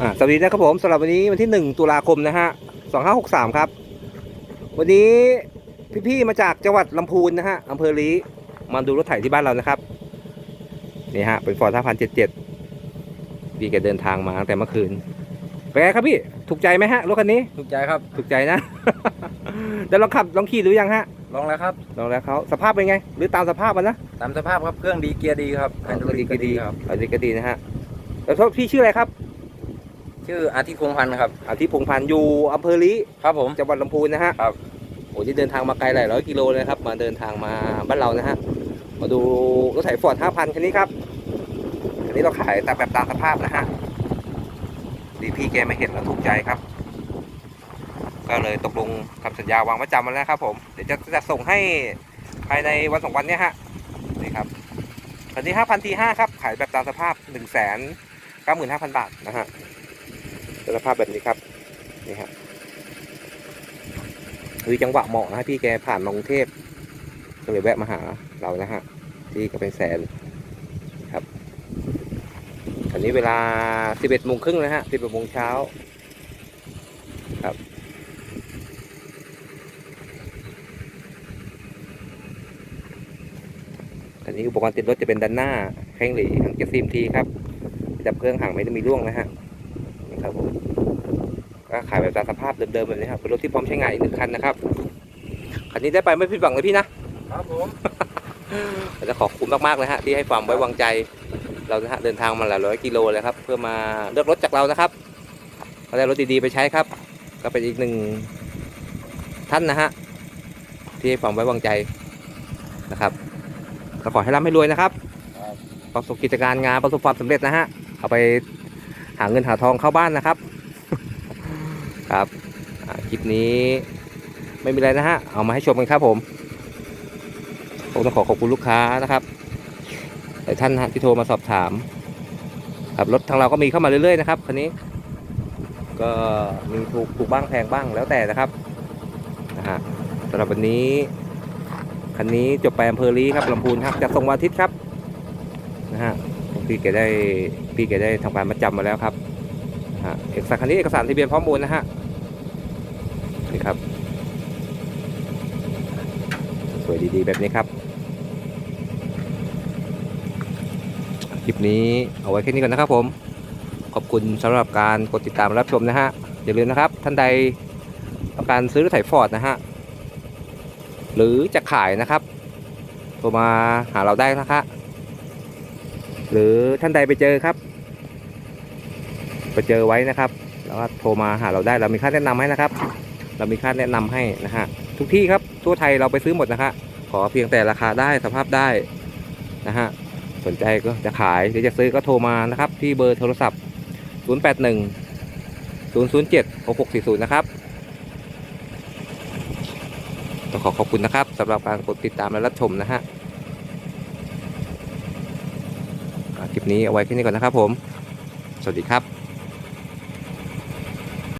อ่าสวัสดีนะครับผมสำหรับวันนี้วันที่ 1 ตุลาคมนะฮะ2563 ครับ วันนี้พี่ๆมาจากจังหวัดลำพูนนะฮะอำเภอลีมาดูรถไถที่บ้านเรานะครับนี่ฮะเป็นฟอร์ด5077พี่แกเดินทางมาตั้งแต่เมื่อคืนเป็นไงครับพี่ถูกใจไหมฮะรถคันนี้ถูกใจครับถูกใจนะ เดี๋ยวลองขับลองขี่ดูยังฮะลองแล้วครับลองแล้วเขาสภาพเป็นไง หรือตามสภาพมันนะตามสภาพครับเครื่องดีเกียร์ดีครับไฮดรอลิกก็ดีครับอันนี้ก็ดีนะฮะแล้วโทษพี่ชื่ออะไรครับ ชื่ออาทิตย์คงพันธ์ครับอาทิตย์พงษ์พันธ์อยู่อำเภอลีครับผมจังหวัดลำพูนนะฮะครับโอ้ที่เดินทางมาไกลหลายร้อยกิโลเลยนะครับมาเดินทางมาบ้านเรานะฮะมาดูรถไถฟอร์ด5,000คันนี้ครับคันนี้เราขายตามแบบตามสภาพนะฮะดีพี่แกไม่เห็นแล้วถูกใจครับ ก็เลยตกลงทำสัญญาวางประจำมาแล้วครับ ผมเดี๋ยวจะจะส่งให้ภายในวันสองวันเนี้ยฮะนี่ครับคันนี้5,000ที5ครับขายแบบตามสภาพ1 9 5 0 0 0บาทนะฮะ สภาพแบบนี้ครับนี่ฮะคือจังหวะเหมาะนะพี่แกผ่านมากรุงเทพก็เลยแวะมาหาเรานะฮะที่ก็เป็นแสนครับตอนนี้เวลา11โมงครึ่งนะฮะ11โมงเช้าครับอันนี้อุปกรณ์ติดรถจะเป็นด้านหน้าแข้งหลีหางเกียร์ซีมทีครับ จับเครื่องห่างไม่ได้มีร่วงนะฮะนี่ครับผม ก็ขายแบบตามสภาพเดิมๆแบบนี้ครับเป็นรถที่พร้อมใช้งานอีกหนึ่งคันนะครับคันนี้ได้ไปไม่ผิดหวังเลยพี่นะครับผมเราจะขอบคุณมากๆเลยฮะที่ให้ความไว้วางใจ เรานะฮะเดินทางมาหลายร้อยกิโลเลยครับ เพื่อมาเลือกรถจากเรานะครับก็ได้รถดีๆไปใช้ครับ ก็เป็นอีกหนึ่งท่านนะฮะที่ให้ความไว้วางใจนะครับก็ขอให้ร่ำให้รวยนะครับประสบกิจการงานประสบความสำเร็จนะฮะเอาไปหาเงินหาทองเข้าบ้านนะครับ ครับคลิปนี้ไม่มีอะไรนะฮะ เอามาให้ชมกันครับผม ผมต้องขอขอบคุณลูกค้านะครับหลายท่านที่โทรมาสอบถาม ครับรถทางเราก็มีเข้ามาเรื่อยๆนะครับคันนี้ ก็มีถูกถูกบ้างแพงบ้างแล้วแต่นะครับนะฮะสำหรับวันนี้คันนี้จบไปอำเภอลีครับลำพูนครับจะส่งวันอาทิตย์ครับนะฮะพี่แกได้พี่แกได้ทำการมาจำมาแล้วครับนะฮะเอกสารคันนี้เอกสารทะเบียนพร้อมโอนนะฮะ นี่ครับ สวยดีๆ แบบนี้ครับ คลิปนี้เอาไว้แค่นี้ก่อนนะครับผม ขอบคุณสำหรับการกดติดตามรับชมนะฮะ อย่าลืมนะครับ ท่านใดต้องการซื้อรถไถฟอร์ดนะฮะ หรือจะขายนะครับโทรมาหาเราได้นะคะหรือท่านใดไปเจอครับ ไปเจอไว้นะครับ แล้วก็โทรมาหาเราได้เรามีค่าแนะนำให้นะครับ เรามีค่าแนะนำให้นะฮะทุกที่ครับทั่วไทยเราไปซื้อหมดนะฮะขอเพียงแต่ราคาได้สภาพได้นะฮะสนใจก็จะขายหรือจะซื้อก็โทรมานะครับ ที่เบอร์โทรศัพท์ 081 007 6640 นะครับต้องขอขอบคุณนะครับสำหรับการกดติดตามและรับชมนะฮะคลิปนี้เอาไว้แค่นี้ก่อนนะครับผม สวัสดีครับ